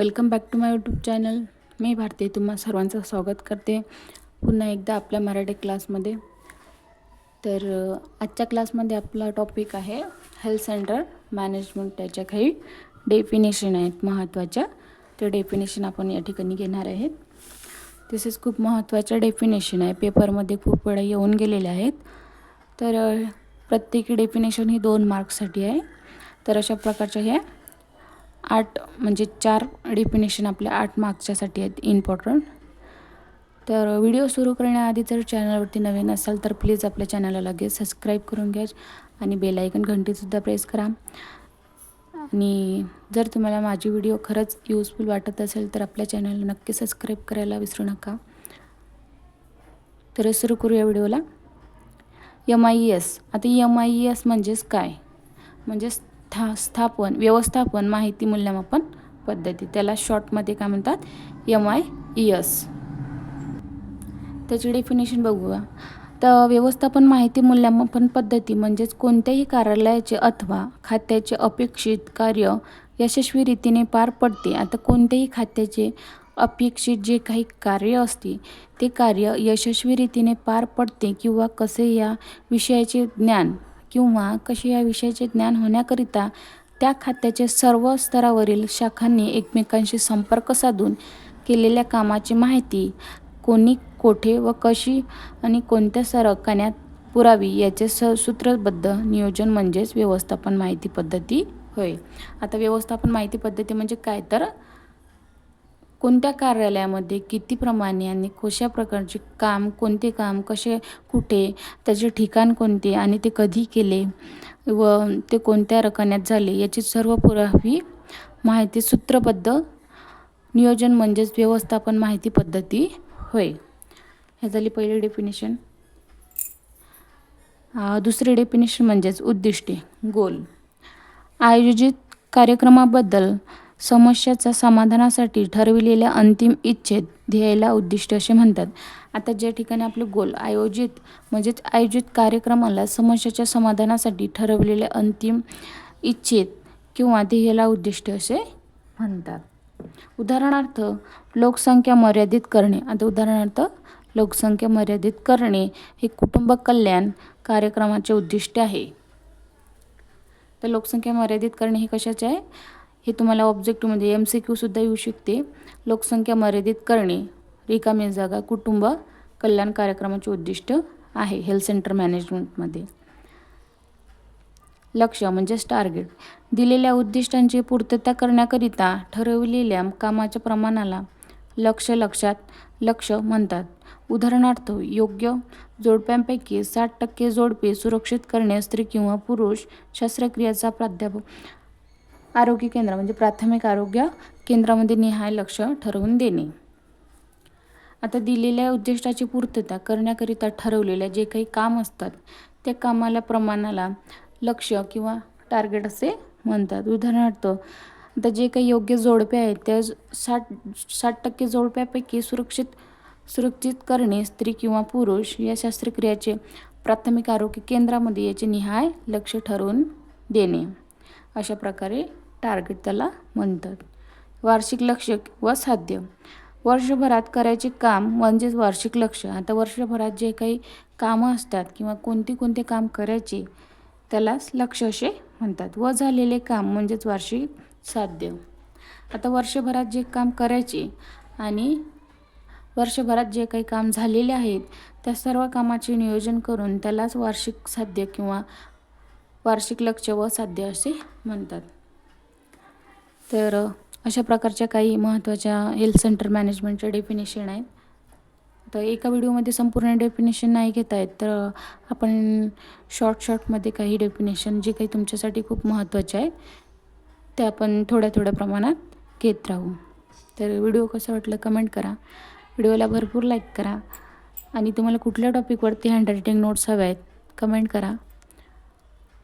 Welcome back to my YouTube channel मी भारती तुम्हा सर्वांचं स्वागत करते. पुन्हा एकदा आपल्या मराठी क्लासमध्ये. तर आजच्या क्लासमध्ये आपला टॉपिक आहे हेल्थ सेंटर मॅनेजमेंट त्याच्या काही डेफिनेशन आहेत महत्त्वाच्या. ते डेफिनेशन आपण या ठिकाणी घेणार आहेत. तसेच खूप महत्त्वाच्या डेफिनेशन आहे. पेपरमध्ये खूप वेळा येऊन गेलेल्या आहेत. तर प्रत्येकी डेफिनेशन ही दोन मार्क्ससाठी आहे. तर अशा प्रकारच्या ह्या आठ म्हणजे चार डेफिनेशन आपल्या आठ मार्क्सच्यासाठी आहेत इम्पॉर्टंट तर व्हिडिओ सुरू करण्याआधी जर चॅनलवरती नवीन असाल तर प्लीज आपल्या चॅनलला लगेच सबस्क्राईब करून घ्या आणि बेलायकन घंटीसुद्धा प्रेस करा. आणि जर तुम्हाला माझी व्हिडिओ खरंच यूजफुल वाटत असेल तर आपल्या चॅनलला नक्की सबस्क्राईब करायला विसरू नका. तर सुरू करूया व्हिडिओला एम आय एस आता एम आय एस म्हणजेच काय? म्हणजेच स्था स्थापन व्यवस्थापन माहिती मूल्यमापन पद्धती. त्याला शॉर्टमध्ये काय म्हणतात? एम आय एस त्याची डेफिनेशन बघूया. तर व्यवस्थापन माहिती मूल्यमापन पद्धती म्हणजेच कोणत्याही कार्यालयाचे अथवा खात्याचे अपेक्षित कार्य यशस्वी रीतीने पार पडते. आता कोणत्याही खात्याचे अपेक्षित जे काही कार्य असते ते कार्य यशस्वी रीतीने पार पडते किंवा कसे या विषयाचे ज्ञान किंवा कसे या विषयाचे ज्ञान होण्याकरिता त्या खात्याचे सर्व स्तरावरील शाखांनी एकमेकांशी संपर्क साधून केलेल्या कामाची माहिती कोणी कोठे व कशी आणि कोणत्या सरकण्यात पुरावी याचे स सूत्रबद्ध नियोजन म्हणजेच व्यवस्थापन माहिती पद्धती होय. आता व्यवस्थापन माहिती पद्धती म्हणजे काय? तर कोणत्या कार्यालयामध्ये किती प्रमाणे आणि कशा प्रकारचे काम कोणते काम कसे कुठे त्याचे ठिकाण कोणते आणि ते कधी केले व ते कोणत्या रकान्यात झाले याची सर्व पुरावी माहिती सूत्रबद्ध नियोजन म्हणजेच व्यवस्थापन माहिती पद्धती होय. हे झाली पहिली डेफिनेशन दुसरी डेफिनेशन म्हणजेच उद्दिष्टे. गोल आयोजित कार्यक्रमाबद्दल समस्याचा समाधानासाठी ठरविलेल्या अंतिम इच्छेत ध्येयाला उद्दिष्ट असे म्हणतात. आता ज्या ठिकाणी आपले गोल आयोजित म्हणजेच आयोजित कार्यक्रमाला समस्याच्या समाधानासाठी ठरवलेल्या अंतिम इच्छेत किंवा ध्येयाला उद्दिष्ट असे म्हणतात. उदाहरणार्थ लोकसंख्या मर्यादित करणे. आता उदाहरणार्थ लोकसंख्या मर्यादित करणे हे कुटुंब कल्याण कार्यक्रमाचे उद्दिष्ट आहे. तर लोकसंख्या मर्यादित करणे हे कशाचे आहे? हे तुम्हाला ऑब्जेक्टिव्हमध्ये म्हणजे एम सी क्यूसुद्धा येऊ शकते. लोकसंख्या मर्यादित करणे रिकामी जागा कुटुंब कल्याण कार्यक्रमाचे उद्दिष्ट आहे हेल्थ सेंटर मॅनेजमेंटमध्ये लक्ष म्हणजेच टार्गेट दिलेल्या उद्दिष्टांची पूर्तता करण्याकरिता ठरवलेल्या कामाच्या प्रमाणाला लक्ष लक्षात लक्ष म्हणतात. उदाहरणार्थ योग्य जोडप्यांपैकी साठ टक्के जोडपे सुरक्षित करणे स्त्री किंवा पुरुष शस्त्रक्रियाचा प्राध्यापक आरोग्य केंद्र म्हणजे प्राथमिक आरोग्य केंद्रामध्ये निहाय लक्ष ठरवून देणे. आता दिलेल्या उद्दिष्टाची पूर्तता करण्याकरिता ठरवलेल्या जे काही काम असतात त्या कामाला प्रमाणाला लक्ष किंवा टार्गेट असे म्हणतात. उदाहरणार्थ आता जे काही योग्य जोडपे आहेत त्या साठ साठ टक्के जोडप्यापैकी सुरक्षित सुरक्षित करणे स्त्री किंवा पुरुष या शस्त्रक्रियाचे प्राथमिक आरोग्य केंद्रामध्ये याचे निहाय लक्ष ठरवून देणे. अशा प्रकारे टार्गेट त्याला म्हणतात. वार्षिक लक्ष व साध्य. वर्षभरात करायचे काम म्हणजेच वार्षिक लक्ष. आता वर्षभरात जे काही कामं असतात किंवा कोणती कोणते काम करायचे त्यालाच लक्ष असे म्हणतात. व झालेले काम म्हणजेच वार्षिक साध्य. आता वर्षभरात जे काम करायचे आणि वर्षभरात जे काही काम झालेले आहेत त्या सर्व कामाचे नियोजन करून त्यालाच वार्षिक साध्य किंवा वार्षिक लक्ष व साध्य असे म्हणतात. तर अशा प्रकारच्या काही महत्त्वाच्या हेल्थ सेंटर मॅनेजमेंटच्या डेफिनेशन आहेत. तर एका व्हिडिओमध्ये संपूर्ण डेफिनेशन नाही घेता येत तर आपण शॉर्ट शॉर्टमध्ये काही डेफिनेशन जे काही तुमच्यासाठी खूप महत्त्वाचे आहेत ते आपण थोड्या थोड्या प्रमाणात घेत राहू. तर व्हिडिओ कसं वाटलं कमेंट करा. व्हिडिओला भरपूर लाईक करा. आणि तुम्हाला कुठल्या टॉपिकवरती हँडरायटिंग नोट्स हव्या आहेत कमेंट करा.